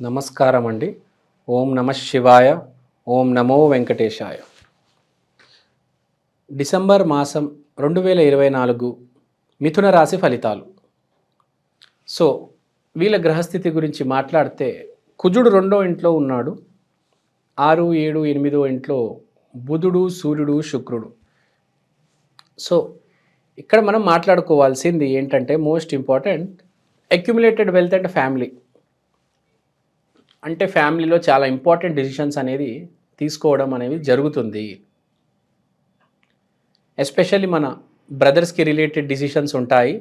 నమస్కారం అండి ఓం నమ శివాయ ఓం నమో వెంకటేశాయ. డిసెంబర్ మాసం రెండు వేల ఇరవై నాలుగు మిథున రాశి ఫలితాలు. సో వీళ్ళ గ్రహస్థితి గురించి మాట్లాడితే కుజుడు రెండో ఇంట్లో ఉన్నాడు. ఆరు ఏడు ఎనిమిదో ఇంట్లో బుధుడు సూర్యుడు శుక్రుడు. సో ఇక్కడ మనం మాట్లాడుకోవాల్సింది ఏంటంటే most important accumulated wealth and family. అంటే ఫ్యామిలీలో చాలా ఇంపార్టెంట్ డెసిషన్స్ అనేది తీసుకోవడం అనేది జరుగుతుంది. ఎస్పెషల్లీ మన బ్రదర్స్కి రిలేటెడ్ డిసిషన్స్ ఉంటాయి.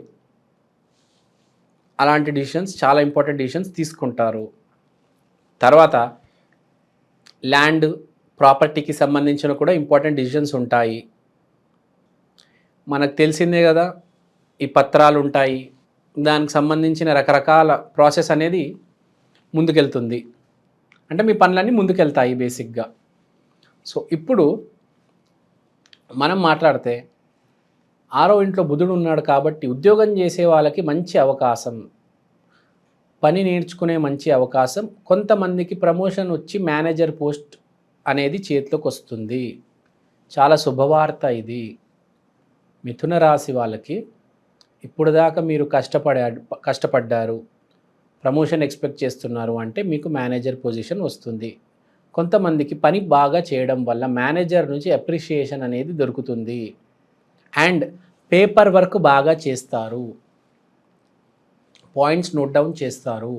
అలాంటి డిసిషన్స్ చాలా ఇంపార్టెంట్ డిసిషన్స్ తీసుకుంటారు. తర్వాత ల్యాండ్ ప్రాపర్టీకి సంబంధించిన కూడా ఇంపార్టెంట్ డిసిషన్స్ ఉంటాయి. మనకు తెలిసిందే కదా ఈ పత్రాలు ఉంటాయి. దానికి సంబంధించిన రకరకాల ప్రాసెస్ అనేది ముందుకెళ్తుంది. అంటే మీ పనులన్నీ ముందుకెళ్తాయి బేసిక్గా. సో ఇప్పుడు మనం మాట్లాడితే ఆరో ఇంట్లో బుధుడు ఉన్నాడు కాబట్టి ఉద్యోగం చేసే వాళ్ళకి మంచి అవకాశం పని నేర్చుకునే మంచి అవకాశం కొంతమందికి ప్రమోషన్ వచ్చి మేనేజర్ పోస్ట్ అనేది చేతిలోకి వస్తుంది. చాలా శుభవార్త ఇది. మిథున రాశి వాళ్ళకి ఇప్పుడు దాకా మీరు కష్టపడా కష్టపడ్డారు. ప్రమోషన్ ఎక్స్పెక్ట్ చేస్తున్నారు అంటే మీకు మేనేజర్ పొజిషన్ వస్తుంది. కొంతమందికి పని బాగా చేయడం వల్ల మేనేజర్ నుంచి అప్రిషియేషన్ అనేది దొరుకుతుంది. అండ్ పేపర్ వర్క్ బాగా చేస్తారు. పాయింట్స్ నోట్ డౌన్ చేస్తారు.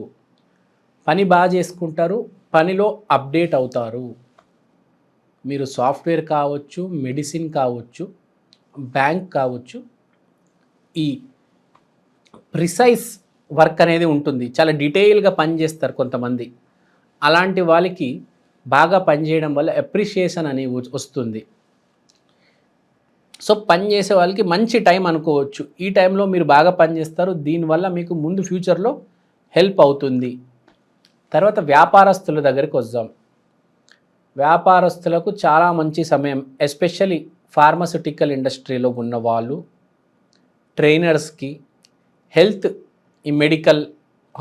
పని బాగా చేసుకుంటారు పనిలో అప్డేట్ అవుతారు. మీరు సాఫ్ట్వేర్ కావచ్చు మెడిసిన్ కావచ్చు బ్యాంక్ కావచ్చు ఈ ప్రిసైజ్ వర్క్ అనేది ఉంటుంది. చాలా డీటెయిల్గా పనిచేస్తారు కొంతమంది. అలాంటి వాళ్ళకి బాగా పనిచేయడం వల్ల అప్రిషియేషన్ అని వస్తుంది. సో పని చేసే వాళ్ళకి మంచి టైం అనుకోవచ్చు. ఈ టైంలో మీరు బాగా పనిచేస్తారు దీనివల్ల మీకు ముందు ఫ్యూచర్లో హెల్ప్ అవుతుంది. తర్వాత వ్యాపారస్తుల దగ్గరికి వద్దాం. వ్యాపారస్తులకు చాలా మంచి సమయం. ఎస్పెషలీ ఫార్మస్యూటికల్ ఇండస్ట్రీలో ఉన్న వాళ్ళు ట్రైనర్స్కి హెల్త్ ఈ మెడికల్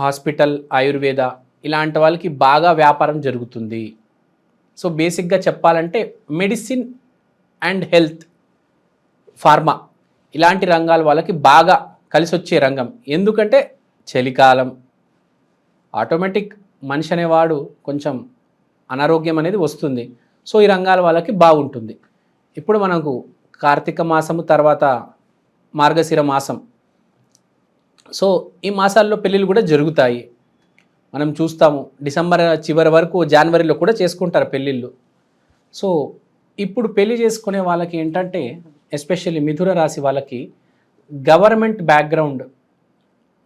హాస్పిటల్ ఆయుర్వేద ఇలాంటి వాళ్ళకి బాగా వ్యాపారం జరుగుతుంది. సో బేసిక్గా చెప్పాలంటే మెడిసిన్ అండ్ హెల్త్ ఫార్మా ఇలాంటి రంగాల వాళ్ళకి బాగా కలిసి వచ్చే రంగం. ఎందుకంటే చలికాలం ఆటోమేటిక్ మనిషి అనేవాడు కొంచెం అనారోగ్యం అనేది వస్తుంది. సో ఈ రంగాల వాళ్ళకి బాగుంటుంది. ఇప్పుడు మనకు కార్తీక మాసము తర్వాత మార్గశిర మాసం. సో ఈ మాసాల్లో పెళ్ళిళ్ళు కూడా జరుగుతాయి. మనం చూస్తాము. డిసెంబర్ చివరి వరకు జనవరిలో కూడా చేసుకుంటారు పెళ్ళిళ్ళు. సో ఇప్పుడు పెళ్ళి చేసుకునే వాళ్ళకి ఏంటంటే ఎస్పెషల్లీ మిథున రాశి వాళ్ళకి government background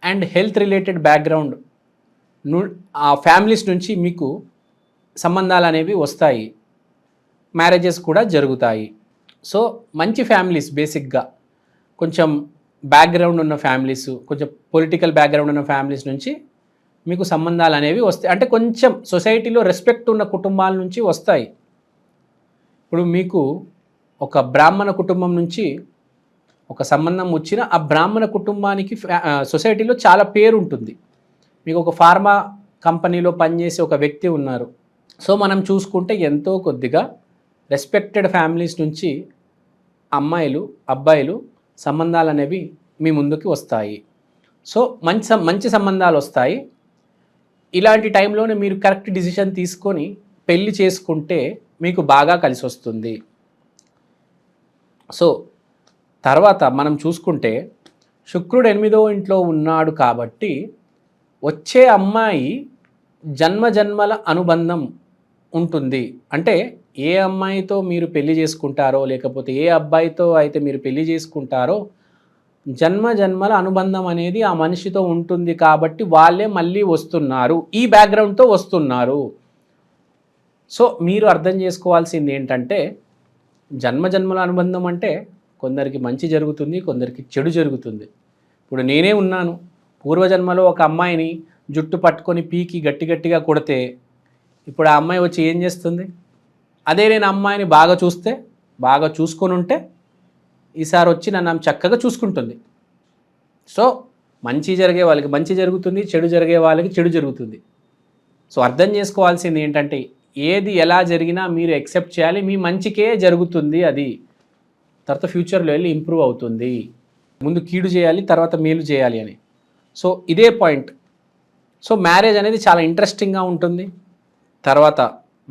and health related బ్యాక్గ్రౌండ్ను ఆ ఫ్యామిలీస్ నుంచి మీకు సంబంధాలు అనేవి వస్తాయి. మ్యారేజెస్ కూడా జరుగుతాయి. సో మంచి ఫ్యామిలీస్ బేసిక్గా. కొంచెం బ్యాక్గ్రౌండ్ ఉన్న ఫ్యామిలీస్ కొంచెం పొలిటికల్ బ్యాక్గ్రౌండ్ ఉన్న ఫ్యామిలీస్ నుంచి మీకు సంబంధాలు అనేవి వస్తాయి. అంటే కొంచెం సొసైటీలో రెస్పెక్ట్ ఉన్న కుటుంబాల నుంచి వస్తాయి. ఇప్పుడు మీకు ఒక బ్రాహ్మణ కుటుంబం నుంచి ఒక సంబంధం వచ్చిన ఆ బ్రాహ్మణ కుటుంబానికి ఫ్యా- సొసైటీలో చాలా పేరు ఉంటుంది. మీకు ఒక ఫార్మా కంపెనీలో పనిచేసే ఒక వ్యక్తి ఉన్నారు. సో మనం చూసుకుంటే ఎంతో కొద్దిగా రెస్పెక్టెడ్ ఫ్యామిలీస్ నుంచి అమ్మాయిలు అబ్బాయిలు సంబంధాలు అనేవి మీ ముందుకి వస్తాయి. సో మంచి సం- మంచి సంబంధాలు వస్తాయి. ఇలాంటి టైంలోనే మీరు కరెక్ట్ డిసిషన్ తీసుకొని పెళ్ళి చేసుకుంటే మీకు బాగా కలిసి వస్తుంది. సో తర్వాత మనం చూసుకుంటే శుక్రుడు ఎనిమిదో ఇంట్లో ఉన్నాడు కాబట్టి వచ్చే అమ్మాయి జన్మ జన్మల అనుబంధం ఉంటుంది. అంటే ఏ అమ్మాయితో మీరు పెళ్ళి చేసుకుంటారో లేకపోతే ఏ అబ్బాయితో అయితే మీరు పెళ్ళి చేసుకుంటారో జన్మ జన్మల అనుబంధం అనేది ఆ మనిషితో ఉంటుంది కాబట్టి వాళ్ళే మళ్ళీ వస్తున్నారు. ఈ బ్యాక్గ్రౌండ్తో వస్తున్నారు. సో మీరు అర్థం చేసుకోవాల్సింది ఏంటంటే జన్మ జన్మల అనుబంధం అంటే కొందరికి మంచి జరుగుతుంది కొందరికి చెడు జరుగుతుంది. ఇప్పుడు నేనే ఉన్నాను. పూర్వజన్మలో ఒక అమ్మాయిని జుట్టు పట్టుకొని పీకి గట్టి గట్టిగా కొడితే ఇప్పుడు ఆ అమ్మాయి వచ్చి ఏం చేస్తుంది? అదే నేను అమ్మాయిని బాగా చూస్తే బాగా చూసుకొని ఉంటే ఈసారి వచ్చి నన్ను ఆమె చక్కగా చూసుకుంటుంది. సో మంచి జరిగే వాళ్ళకి మంచి జరుగుతుంది చెడు జరిగే వాళ్ళకి చెడు జరుగుతుంది. సో అర్థం చేసుకోవాల్సింది ఏంటంటే ఏది ఎలా జరిగినా మీరు ఎక్సెప్ట్ చేయాలి మీ మంచికే జరుగుతుంది అది. తర్వాత ఫ్యూచర్లో వెళ్ళి ఇంప్రూవ్ అవుతుంది. ముందు కీడు చేయాలి తర్వాత మేలు చేయాలి అని. సో ఇదే పాయింట్. సో మ్యారేజ్ అనేది చాలా ఇంట్రెస్టింగ్గా ఉంటుంది. తర్వాత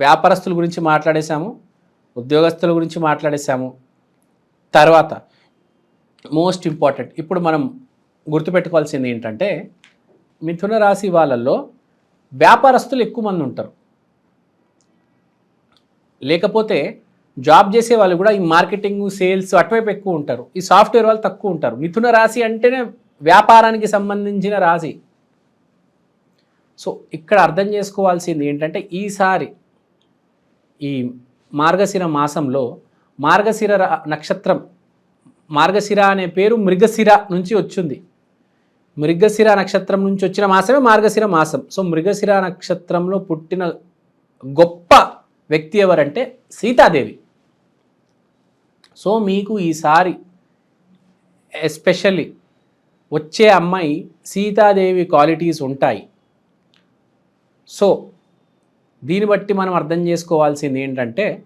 వ్యాపారస్తుల గురించి మాట్లాడేశాము ఉద్యోగస్తుల గురించి మాట్లాడేశాము. తర్వాత మోస్ట్ ఇంపార్టెంట్ ఇప్పుడు మనం గుర్తుపెట్టుకోవాల్సింది ఏంటంటే మిథున రాశి వాళ్ళల్లో వ్యాపారస్తులు ఎక్కువ మంది ఉంటారు. లేకపోతే జాబ్ చేసే వాళ్ళు కూడా ఈ మార్కెటింగ్ సేల్స్ అటువైపు ఎక్కువ ఉంటారు. ఈ సాఫ్ట్వేర్ వాళ్ళు తక్కువ ఉంటారు. మిథున రాశి అంటేనే వ్యాపారానికి సంబంధించిన రాశి. సో ఇక్కడ అర్థం చేసుకోవాల్సింది ఏంటంటే ఈసారి ఈ మార్గశిర మాసంలో మార్గశిర నక్షత్రం మార్గశిర అనే పేరు మృగశిర నుంచి వచ్చింది. మృగశిర నక్షత్రం నుంచి వచ్చిన మాసమే మార్గశిర మాసం. సో మృగశిర నక్షత్రంలో పుట్టిన గొప్ప వ్యక్తి ఎవరంటే సీతాదేవి. సో మీకు ఈసారి ఎస్పెషల్లీ వచ్చే అమ్మాయి సీతాదేవి క్వాలిటీస్ ఉంటాయి. సో దీన్ని బట్టి మనం అర్థం చేసుకోవాల్సింది ఏంటంటే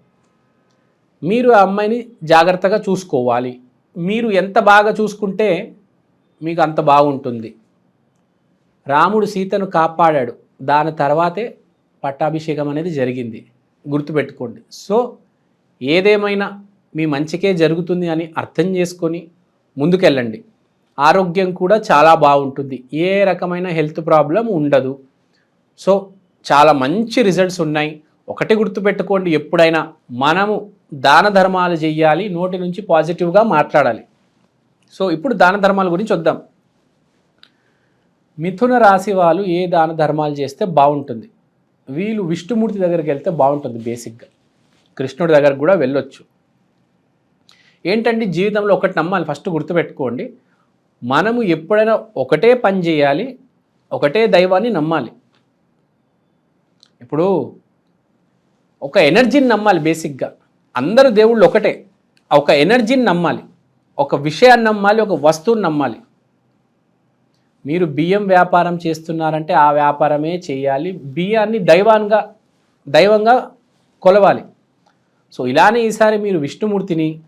మీరు ఆ అమ్మాయిని జాగ్రత్తగా చూసుకోవాలి. మీరు ఎంత బాగా చూసుకుంటే మీకు అంత బాగుంటుంది. రాముడు సీతను కాపాడాడు. దాని తర్వాతే పట్టాభిషేకం అనేది జరిగింది. గుర్తుపెట్టుకోండి. సో ఏదేమైనా మీ మంచికే జరుగుతుంది అని అర్థం చేసుకొని ముందుకెళ్ళండి. ఆరోగ్యం కూడా చాలా బాగుంటుంది. ఏ రకమైన హెల్త్ ప్రాబ్లం ఉండదు. సో చాలా మంచి రిజల్ట్స్ ఉన్నాయి. ఒకటి గుర్తుపెట్టుకోండి ఎప్పుడైనా మనము దాన ధర్మాలు చేయాలి నోటి నుంచి పాజిటివ్గా మాట్లాడాలి. సో ఇప్పుడు దాన ధర్మాల గురించి వద్దాం మిథున రాశి వాళ్ళు ఏ దాన ధర్మాలు చేస్తే బాగుంటుంది? వీళ్ళు విష్ణుమూర్తి దగ్గరికి వెళ్తే బాగుంటుంది బేసిక్గా కృష్ణుడి దగ్గరకు కూడా వెళ్ళొచ్చు. ఏంటంటే జీవితంలో ఒకటి నమ్మాలి. ఫస్ట్ గుర్తుపెట్టుకోండి మనము ఎప్పుడైనా ఒకటే పని చేయాలి ఒకటే దైవాన్ని నమ్మాలి. ఇప్పుడు ఒక ఎనర్జీని నమ్మాలి బేసిక్గా. అందరు దేవుళ్ళు ఒకటే. ఒక ఎనర్జీని నమ్మాలి. ఒక విషయాన్ని నమ్మాలి ఒక వస్తువుని నమ్మాలి. మీరు బియ్యం వ్యాపారం చేస్తున్నారంటే ఆ వ్యాపారమే చేయాలి. బియ్యాన్ని దైవాన్గా దైవంగా కొలవాలి. సో ఇలానే ఈసారి మీరు విష్ణుమూర్తిని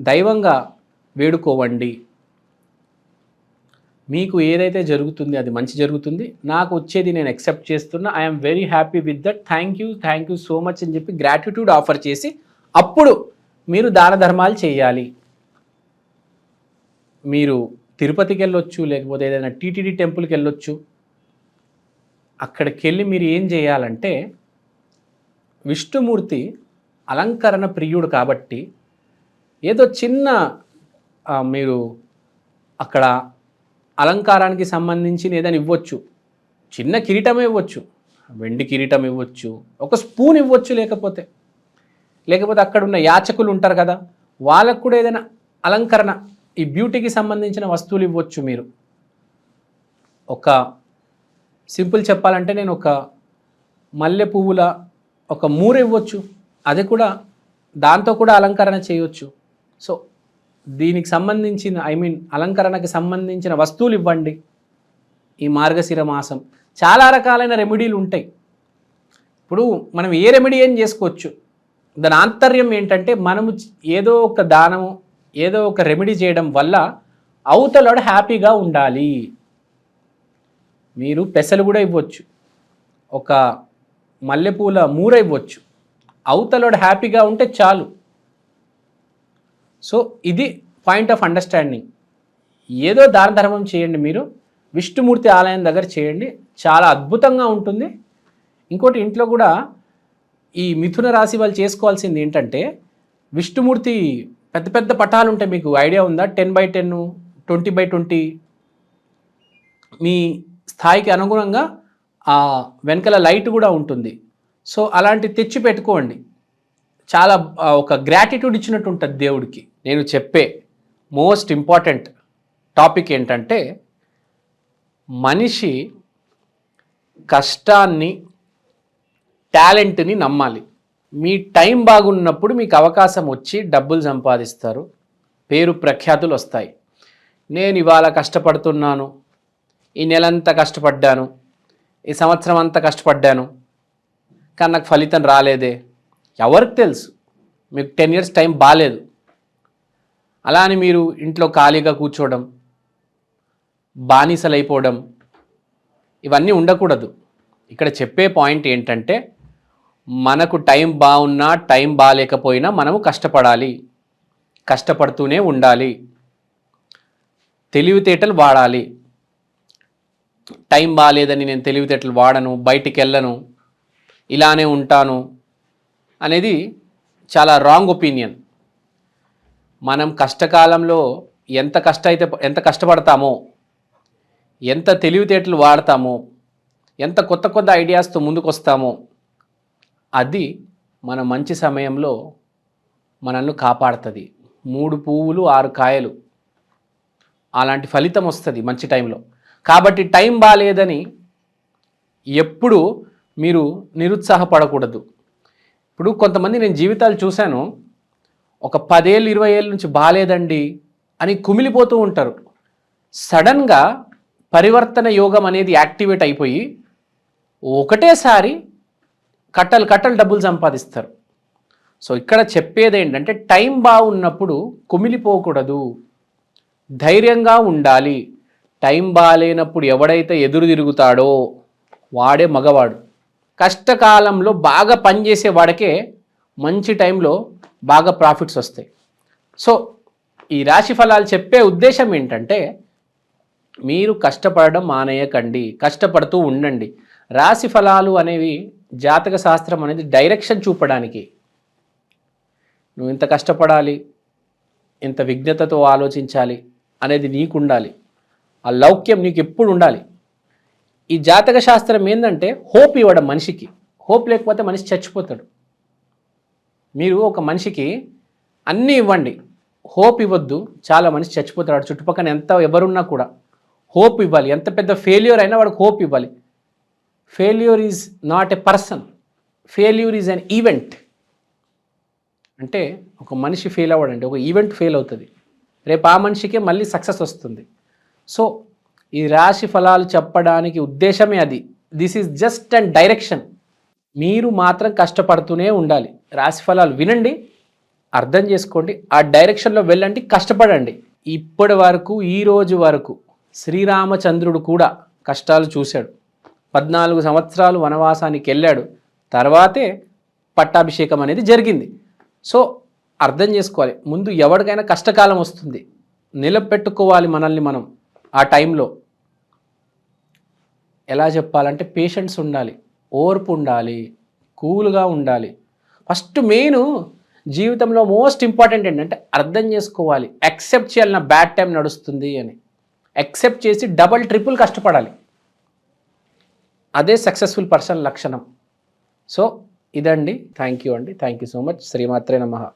దైవంగా వేడుకోవండి. మీకు ఏదైతే జరుగుతుంది అది మంచి జరుగుతుంది. నాకు వచ్చేది నేను ఎక్సెప్ట్ చేస్తున్నా. I'm very happy with that thank you thank you so much అని చెప్పి గ్రాటిట్యూడ్ ఆఫర్ చేసి అప్పుడు మీరు దాన ధర్మాలు చేయాలి. మీరు తిరుపతికి వెళ్ళొచ్చు లేకపోతే ఏదైనా టీటీడీ టెంపుల్కి వెళ్ళొచ్చు. అక్కడికి వెళ్ళి మీరు ఏం చేయాలంటే విష్ణుమూర్తి అలంకరణ ప్రియుడు కాబట్టి ఏదో చిన్న మీరు అక్కడ అలంకారానికి సంబంధించిన ఏదైనా ఇవ్వచ్చు. చిన్న కిరీటం ఇవ్వచ్చు. వెండి కిరీటం ఇవ్వచ్చు. ఒక స్పూన్ ఇవ్వచ్చు లేకపోతే. లేకపోతే అక్కడ ఉన్న యాచకులు ఉంటారు కదా వాళ్ళకు కూడా ఏదైనా అలంకరణ ఈ బ్యూటీకి సంబంధించిన వస్తువులు ఇవ్వచ్చు మీరు. ఒక సింపుల్ చెప్పాలంటే నేను ఒక మల్లె పువ్వుల ఒక మూర ఇవ్వచ్చు. అది కూడా దాంతో కూడా అలంకరణ చేయవచ్చు సో దీనికి సంబంధించిన ఐ మీన్ అలంకరణకి సంబంధించిన వస్తువులు ఇవ్వండి. ఈ మార్గశిర మాసం. చాలా రకాలైన రెమెడీలు ఉంటాయి. ఇప్పుడు మనం ఏ రెమెడీ ఏం చేసుకోవచ్చు? దాని ఆంతర్యం ఏంటంటే మనము ఏదో ఒక దానము ఏదో ఒక రెమెడీ చేయడం వల్ల అవతలడు హ్యాపీగా ఉండాలి. మీరు పెసలు కూడా ఇవ్వచ్చు. ఒక మల్లెపూల మూర ఇవ్వచ్చు. అవతలడు హ్యాపీగా ఉంటే చాలు. సో ఇది పాయింట్ ఆఫ్ అండర్స్టాండింగ్. ఏదో దాన ధర్మం చేయండి మీరు విష్ణుమూర్తి ఆలయం దగ్గర చేయండి చాలా అద్భుతంగా ఉంటుంది. ఇంకోటి ఇంట్లో కూడా ఈ మిథున రాశి వాళ్ళు చేసుకోవాల్సింది ఏంటంటే విష్ణుమూర్తి పెద్ద పెద్ద పటాలు ఉంటాయి మీకు ఐడియా ఉందా? Ten by ten twenty by twenty. మీ స్థాయికి అనుగుణంగా ఆ వెనకాల లైట్ కూడా ఉంటుంది. సో అలాంటి తెచ్చి పెట్టుకోండి. చాలా ఒక గ్రాటిట్యూడ్ ఇచ్చినట్టు ఉంటుంది దేవుడికి. నేను చెప్పే మోస్ట్ ఇంపార్టెంట్ టాపిక్ ఏంటంటే మనిషి కష్టాన్ని టాలెంట్ని నమ్మాలి. మీ టైం బాగున్నప్పుడు మీకు అవకాశం వచ్చి డబ్బులు సంపాదిస్తారు. పేరు ప్రఖ్యాతులు వస్తాయి. నేను ఇవాళ కష్టపడుతున్నాను. ఈ నెలంతా కష్టపడ్డాను. ఈ సంవత్సరం అంతా కష్టపడ్డాను. కానీ నాకు ఫలితం రాలేదే. ఎవరికి తెలుసు? మీకు టెన్ ఇయర్స్ టైం బాగాలేదు అలా అని మీరు ఇంట్లో ఖాళీగా కూర్చోవడం బానిసలైపోవడం ఇవన్నీ ఉండకూడదు. ఇక్కడ చెప్పే పాయింట్ ఏంటంటే మనకు టైం బాగున్నా టైం బాగాలేకపోయినా మనము కష్టపడాలి. కష్టపడుతూనే ఉండాలి. తెలివితేటలు వాడాలి. టైం బాగాలేదని నేను తెలివితేటలు వాడను బయటికి వెళ్ళను ఇలానే ఉంటాను అనేది చాలా రాంగ్ ఒపీనియన్ మనం కష్టకాలంలో ఎంత కష్ట అయితే ఎంత కష్టపడతామో ఎంత తెలివితేటలు వాడతామో ఎంత కొత్త కొత్త ఐడియాస్తో ముందుకు వస్తామో అది మన మంచి సమయంలో మనల్ని కాపాడుతుంది. మూడు పువ్వులు ఆరు కాయలు. అలాంటి ఫలితం వస్తుంది మంచి టైంలో. కాబట్టి టైం బాగాలేదని ఎప్పుడు మీరు నిరుత్సాహపడకూడదు. ఇప్పుడు కొంతమంది నేను జీవితాలు చూశాను ఒక పదేళ్ళు ఇరవై ఏళ్ళ నుంచి బాగాలేదండి అని కుమిలిపోతూ ఉంటారు. సడన్గా పరివర్తన యోగం అనేది యాక్టివేట్ అయిపోయి ఒకటేసారి కట్టలు కట్టలు డబ్బులు సంపాదిస్తారు. సో ఇక్కడ చెప్పేది ఏంటంటే టైం బాగున్నప్పుడు కుమిలిపోకూడదు. ధైర్యంగా ఉండాలి. టైం బాగాలేనప్పుడు ఎవడైతే ఎదురు తిరుగుతాడో వాడే మగవాడు. కష్టకాలంలో బాగా పనిచేసే వాడికే మంచి టైంలో బాగా ప్రాఫిట్స్ వస్తాయి. సో ఈ రాశి ఫలాలు చెప్పే ఉద్దేశం ఏంటంటే మీరు కష్టపడడం మానేయకండి కష్టపడుతూ ఉండండి. రాశి ఫలాలు అనేవి జాతక శాస్త్రం అనేది డైరెక్షన్ చూపడానికి. నువ్వు ఇంత కష్టపడాలి ఇంత విఘ్నతతో ఆలోచించాలి అనేది నీకు ఉండాలి ఆ లౌక్యం నీకు ఎప్పుడు ఉండాలి. ఈ జాతక శాస్త్రం ఏంటంటే హోప్ ఇవ్వడం మనిషికి. హోప్ లేకపోతే మనిషి చచ్చిపోతాడు. మీరు ఒక మనిషికి అన్నీ ఇవ్వండి. హోప్ ఇవ్వద్దు చాలా మనిషి చచ్చిపోతాడు. చుట్టుపక్కల ఎంత ఎవరున్నా కూడా హోప్ ఇవ్వాలి. ఎంత పెద్ద ఫెయిల్యూర్ అయినా వాడికి హోప్ ఇవ్వాలి. Failure is not a person. Failure is an event. అంటే ఒక మనిషి ఫెయిల్ అవ్వడండి. ఒక ఈవెంట్ ఫెయిల్ అవుతుంది. రేపు ఆ మనిషికే మళ్ళీ సక్సెస్ వస్తుంది. సో ఈ రాశి ఫలాలు చెప్పడానికి ఉద్దేశమే అది. This is just and direction మీరు మాత్రం కష్టపడుతూనే ఉండాలి. రాశి ఫలాలు వినండి అర్థం చేసుకోండి ఆ డైరెక్షన్లో వెళ్ళండి కష్టపడండి. ఇప్పటి వరకు ఈ రోజు వరకు శ్రీరామచంద్రుడు కూడా కష్టాలు చూశాడు. పద్నాలుగు సంవత్సరాలు వనవాసానికి వెళ్ళాడు. తర్వాతే పట్టాభిషేకం అనేది జరిగింది. సో అర్థం చేసుకోవాలి. ముందు ఎవరికైనా కష్టకాలం వస్తుంది. నిలబెట్టుకోవాలి మనల్ని మనం ఆ టైంలో. ఎలా చెప్పాలంటే పేషెన్స్ ఉండాలి ఓర్పు ఉండాలి కూల్గా ఉండాలి. ఫస్ట్ మెయిన్ జీవితంలో మోస్ట్ ఇంపార్టెంట్ ఏంటంటే అర్థం చేసుకోవాలి. యాక్సెప్ట్ చేయాలి నా బ్యాడ్ టైం నడుస్తుంది అని. యాక్సెప్ట్ చేసి డబల్ ట్రిపుల్ కష్టపడాలి. అదే సక్సెస్ఫుల్ పర్సన్ లక్షణం. సో ఇదండి. థ్యాంక్ యూ అండి. థ్యాంక్ యూ సో మచ్ శ్రీమాత్రే నమ.